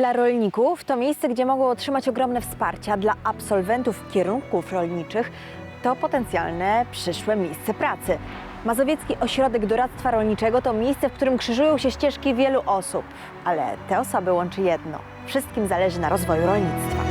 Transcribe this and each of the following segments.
Dla rolników to miejsce, gdzie mogą otrzymać ogromne wsparcie, dla absolwentów kierunków rolniczych to potencjalne przyszłe miejsce pracy. Mazowiecki Ośrodek Doradztwa Rolniczego to miejsce, w którym krzyżują się ścieżki wielu osób, ale te osoby łączy jedno. Wszystkim zależy na rozwoju rolnictwa.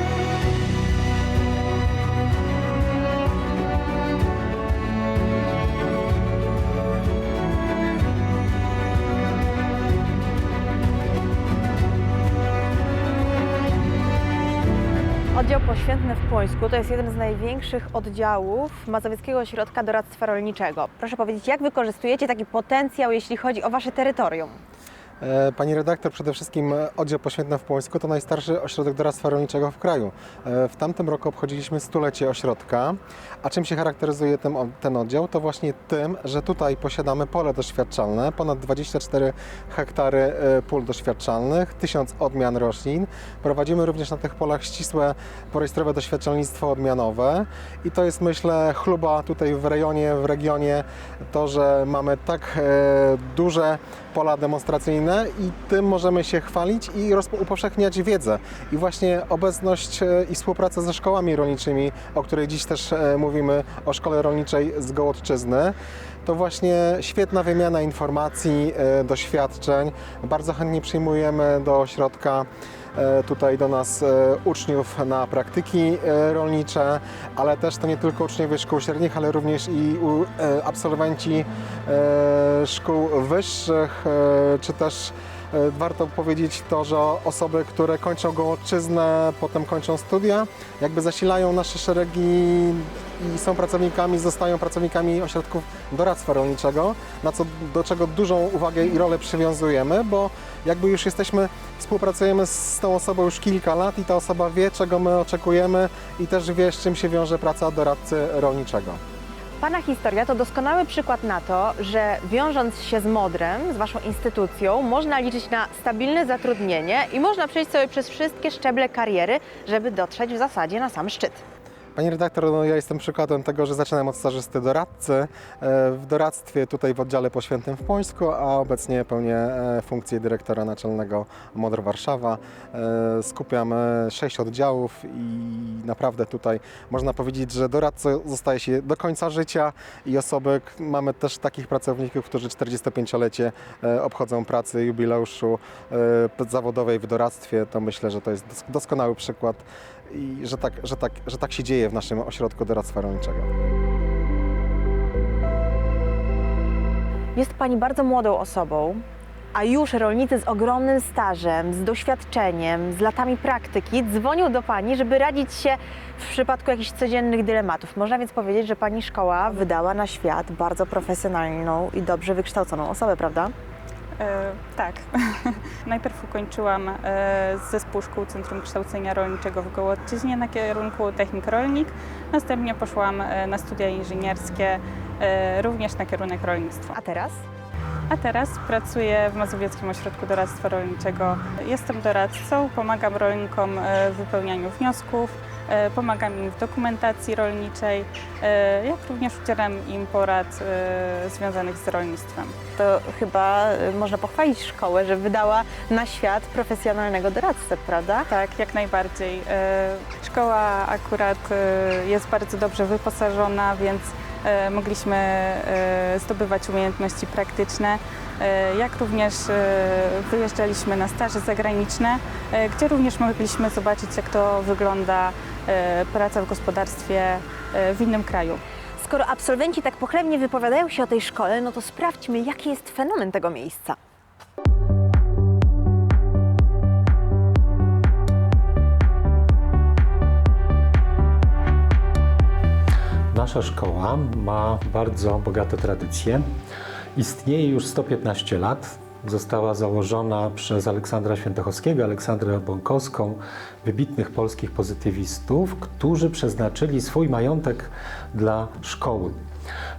Oddział Poświętny w Płońsku to jest jeden z największych oddziałów Mazowieckiego Ośrodka Doradztwa Rolniczego. Proszę powiedzieć, jak wykorzystujecie taki potencjał, jeśli chodzi o Wasze terytorium? E, Pani redaktor, przede wszystkim e, oddział Poświętny w Płońsku to najstarszy ośrodek doradztwa rolniczego w kraju. E, W tamtym roku obchodziliśmy stulecie ośrodka. A czym się charakteryzuje ten, ten oddział? To właśnie tym, że tutaj posiadamy pole doświadczalne, ponad 24 hektary pól doświadczalnych, 1000 odmian roślin. Prowadzimy również na tych polach ścisłe porejstrowe doświadczalnictwo odmianowe i to jest myślę chluba tutaj w rejonie, w regionie, to, że mamy tak duże pola demonstracyjne i tym możemy się chwalić i upowszechniać wiedzę. I właśnie obecność e, i współpraca ze szkołami rolniczymi, o której dziś też e, mówimy, o szkole rolniczej z Gołodczyzny, to właśnie świetna wymiana informacji, e, doświadczeń. Bardzo chętnie przyjmujemy do ośrodka tutaj do nas e, uczniów na praktyki e, rolnicze, ale też to nie tylko uczniowie szkół średnich, ale również i e, absolwenci e, szkół wyższych, e, czy też e, warto powiedzieć to, że osoby, które kończą Gołodczyznę, potem kończą studia, jakby zasilają nasze szeregi i są pracownikami, zostają pracownikami ośrodków doradztwa rolniczego, na co, do czego dużą uwagę i rolę przywiązujemy, bo jakby już jesteśmy, współpracujemy z tą osobą już kilka lat i ta osoba wie, czego my oczekujemy i też wie, z czym się wiąże praca doradcy rolniczego. Pana historia to doskonały przykład na to, że wiążąc się z Modrem, z Waszą instytucją, można liczyć na stabilne zatrudnienie i można przejść sobie przez wszystkie szczeble kariery, żeby dotrzeć w zasadzie na sam szczyt. Pani redaktor, no ja jestem przykładem tego, że zaczynałem od stażysty doradcy e, w doradztwie tutaj w oddziale poświętym w Pońsku, a obecnie pełnię e, funkcję dyrektora naczelnego Modr Warszawa. E, Skupiam sześć oddziałów i naprawdę tutaj można powiedzieć, że doradcą zostaje się do końca życia i osoby, mamy też takich pracowników, którzy 45-lecie e, obchodzą pracy jubileuszu zawodowej w doradztwie, to myślę, że to jest dos- doskonały przykład i że tak, że, tak, że tak się dzieje w naszym ośrodku doradztwa rolniczego. Jest Pani bardzo młodą osobą, a już rolnicy z ogromnym stażem, z doświadczeniem, z latami praktyki dzwonią do Pani, żeby radzić się w przypadku jakichś codziennych dylematów. Można więc powiedzieć, że Pani szkoła wydała na świat bardzo profesjonalną i dobrze wykształconą osobę, prawda? E, tak. Najpierw ukończyłam e, zespół szkół Centrum Kształcenia Rolniczego w Gołodczyźnie na kierunku technik rolnik. Następnie poszłam e, na studia inżynierskie, również na kierunek rolnictwo. A teraz? A teraz pracuję w Mazowieckim Ośrodku Doradztwa Rolniczego. Jestem doradcą, pomagam rolnikom e, w wypełnianiu wniosków, e, pomagam im w dokumentacji rolniczej, e, jak również udzielam im porad związanych z rolnictwem. To chyba można pochwalić szkołę, że wydała na świat profesjonalnego doradcę, prawda? Tak, jak najbardziej. Szkoła akurat jest bardzo dobrze wyposażona, więc mogliśmy e, zdobywać umiejętności praktyczne, e, jak również e, wyjeżdżaliśmy na staże zagraniczne, e, gdzie również mogliśmy zobaczyć, jak to wygląda e, praca w gospodarstwie e, w innym kraju. Skoro absolwenci tak pochlebnie wypowiadają się o tej szkole, no to sprawdźmy, jaki jest fenomen tego miejsca. Nasza szkoła ma bardzo bogate tradycje. Istnieje już 115 lat. Została założona przez Aleksandra Świętochowskiego, Aleksandrę Bąkowską, wybitnych polskich pozytywistów, którzy przeznaczyli swój majątek dla szkoły.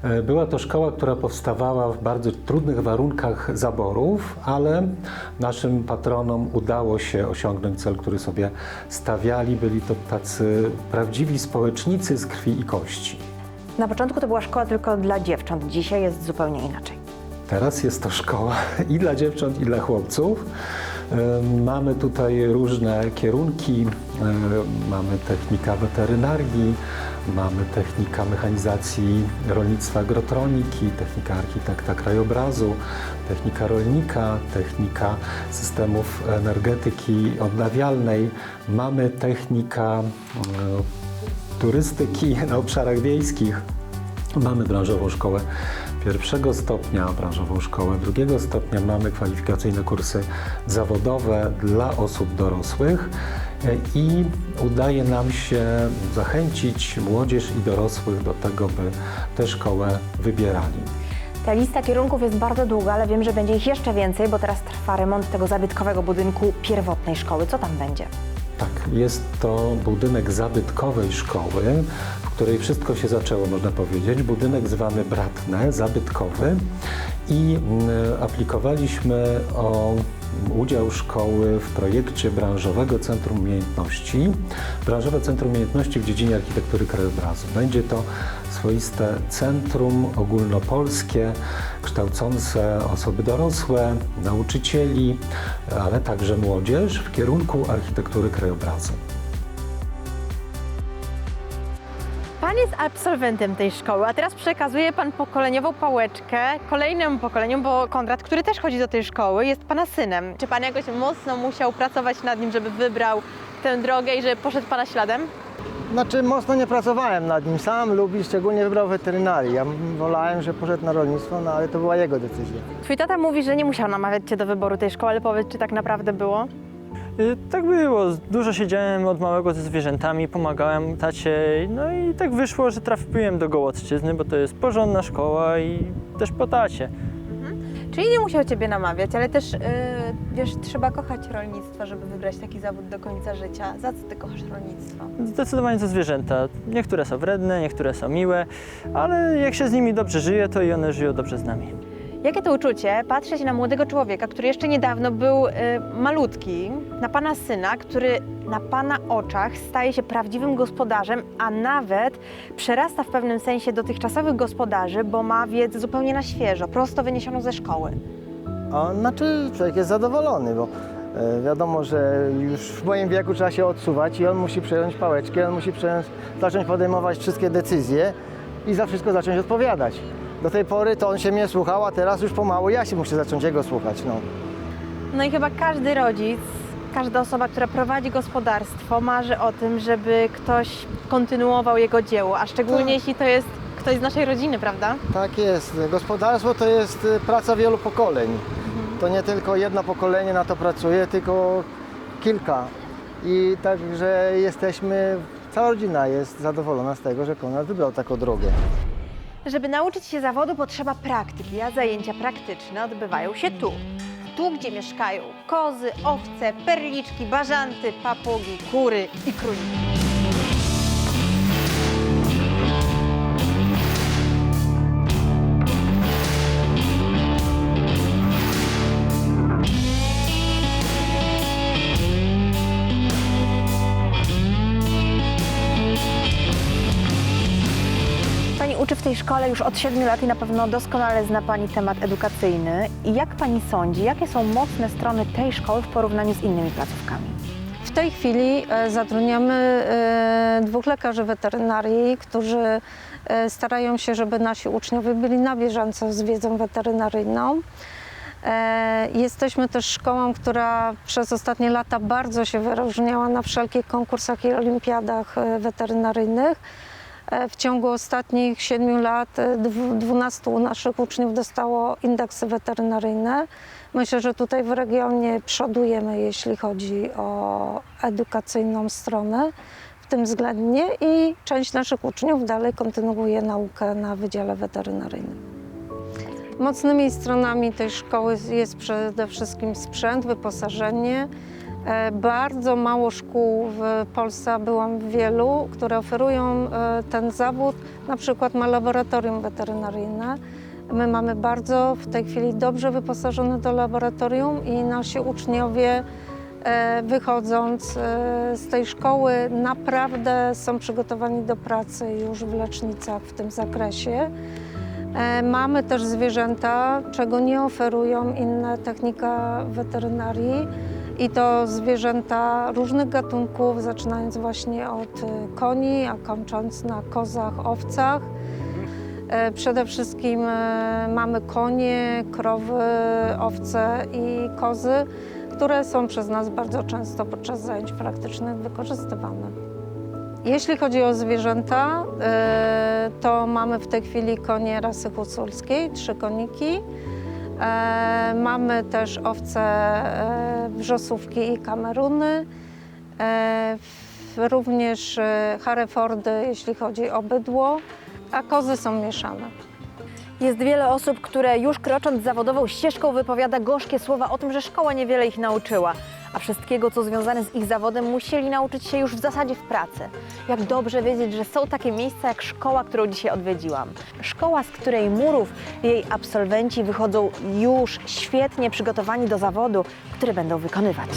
E, Była to szkoła, która powstawała w bardzo trudnych warunkach zaborów, ale naszym patronom udało się osiągnąć cel, który sobie stawiali. Byli to tacy prawdziwi społecznicy z krwi i kości. Na początku to była szkoła tylko dla dziewcząt, dzisiaj jest zupełnie inaczej. Teraz jest to szkoła i dla dziewcząt, i dla chłopców. Mamy tutaj różne kierunki. Mamy technika weterynarii, mamy technika mechanizacji rolnictwa agrotroniki, technika architekta krajobrazu, technika rolnika, technika systemów energetyki odnawialnej. Mamy technika e, turystyki na obszarach wiejskich. Mamy branżową szkołę pierwszego stopnia, branżową szkołę drugiego stopnia, mamy kwalifikacyjne kursy zawodowe dla osób dorosłych i udaje nam się zachęcić młodzież i dorosłych do tego, by tę szkołę wybierali. Ta lista kierunków jest bardzo długa, ale wiem, że będzie ich jeszcze więcej, bo teraz trwa remont tego zabytkowego budynku pierwotnej szkoły. Co tam będzie? Tak, jest to budynek zabytkowej szkoły, w której wszystko się zaczęło, można powiedzieć. Budynek zwany Bratne, zabytkowy i mm, aplikowaliśmy o udział szkoły w projekcie Branżowego Centrum Umiejętności. Branżowe Centrum Umiejętności w dziedzinie architektury krajobrazu. Będzie to swoiste centrum ogólnopolskie, kształcące osoby dorosłe, nauczycieli, ale także młodzież w kierunku architektury krajobrazu. Pan jest absolwentem tej szkoły, a teraz przekazuje Pan pokoleniową pałeczkę kolejnemu pokoleniu, bo Konrad, który też chodzi do tej szkoły, jest Pana synem. Czy Pan jakoś mocno musiał pracować nad nim, żeby wybrał tę drogę i żeby poszedł Pana śladem? Znaczy mocno nie pracowałem nad nim. Sam lubi, szczególnie wybrał weterynarię. Ja wolałem, że poszedł na rolnictwo, no ale to była jego decyzja. Twój tata mówi, że nie musiał namawiać Cię do wyboru tej szkoły, ale powiedz, czy tak naprawdę było? Y, Tak było. Dużo siedziałem od małego ze zwierzętami, pomagałem tacie. No i tak wyszło, że trafiłem do Gołodszczyzny, bo to jest porządna szkoła i też po tacie. Czyli nie musiał Ciebie namawiać, ale też, yy, wiesz, trzeba kochać rolnictwo, żeby wybrać taki zawód do końca życia. Za co Ty kochasz rolnictwo? Zdecydowanie to zwierzęta. Niektóre są wredne, niektóre są miłe, ale jak się z nimi dobrze żyje, to i one żyją dobrze z nami. Jakie to uczucie patrzeć na młodego człowieka, który jeszcze niedawno był y, malutki, na pana syna, który na pana oczach staje się prawdziwym gospodarzem, a nawet przerasta w pewnym sensie dotychczasowych gospodarzy, bo ma wiedzę zupełnie na świeżo, prosto wyniesioną ze szkoły. A znaczy człowiek jest zadowolony, bo e, wiadomo, że już w moim wieku trzeba się odsuwać i on musi przejąć pałeczkę, on musi przejąć, zacząć podejmować wszystkie decyzje i za wszystko zacząć odpowiadać. Do tej pory to on się mnie słuchał, a teraz już pomału ja się muszę zacząć jego słuchać. No. No i chyba każdy rodzic, każda osoba, która prowadzi gospodarstwo, marzy o tym, żeby ktoś kontynuował jego dzieło, a szczególnie Tak. jeśli to jest ktoś z naszej rodziny, prawda? Tak jest. Gospodarstwo to jest e, praca wielu pokoleń. To nie tylko jedno pokolenie na to pracuje, tylko kilka. I także jesteśmy, cała rodzina jest zadowolona z tego, że Konrad wybrał taką drogę. Żeby nauczyć się zawodu potrzeba praktyki, a zajęcia praktyczne odbywają się tu. Tu, gdzie mieszkają kozy, owce, perliczki, bażanty, papugi, kury i króliki. Uczy w tej szkole już od 7 lat i na pewno doskonale zna Pani temat edukacyjny. I jak Pani sądzi, jakie są mocne strony tej szkoły w porównaniu z innymi placówkami? W tej chwili e, zatrudniamy e, dwóch lekarzy weterynarii, którzy e, starają się, żeby nasi uczniowie byli na bieżąco z wiedzą weterynaryjną. Jesteśmy też szkołą, która przez ostatnie lata bardzo się wyróżniała na wszelkich konkursach i olimpiadach weterynaryjnych. E, W ciągu ostatnich siedmiu lat e, dwu- 12 naszych uczniów dostało indeksy weterynaryjne. Myślę, że tutaj w regionie przodujemy, jeśli chodzi o edukacyjną stronę w tym względnie i część naszych uczniów dalej kontynuuje naukę na Wydziale Weterynaryjnym. Mocnymi stronami tej szkoły jest przede wszystkim sprzęt, wyposażenie. E, Bardzo mało szkół w Polsce, byłam w wielu, które oferują e, ten zawód. Na przykład ma laboratorium weterynaryjne. My mamy bardzo w tej chwili dobrze wyposażone do laboratorium i nasi uczniowie e, wychodząc z tej szkoły naprawdę są przygotowani do pracy już w lecznicach w tym zakresie. Mamy też zwierzęta, czego nie oferują inne technika weterynarii. I to zwierzęta różnych gatunków, zaczynając właśnie od y, koni, a kończąc na kozach, owcach. E, Przede wszystkim e, mamy konie, krowy, owce i kozy, które są przez nas bardzo często podczas zajęć praktycznych wykorzystywane. Jeśli chodzi o zwierzęta, e, to mamy w tej chwili konie rasy huculskiej, trzy koniki. E, Mamy też owce e, wrzosówki i kameruny. E, Również Harefordy, jeśli chodzi o bydło, a kozy są mieszane. Jest wiele osób, które już krocząc zawodową ścieżką wypowiada gorzkie słowa o tym, że szkoła niewiele ich nauczyła, a wszystkiego, co związane z ich zawodem, musieli nauczyć się już w zasadzie w pracy. Jak dobrze wiedzieć, że są takie miejsca jak szkoła, którą dzisiaj odwiedziłam. Szkoła, z której murów jej absolwenci wychodzą już świetnie przygotowani do zawodu, który będą wykonywać.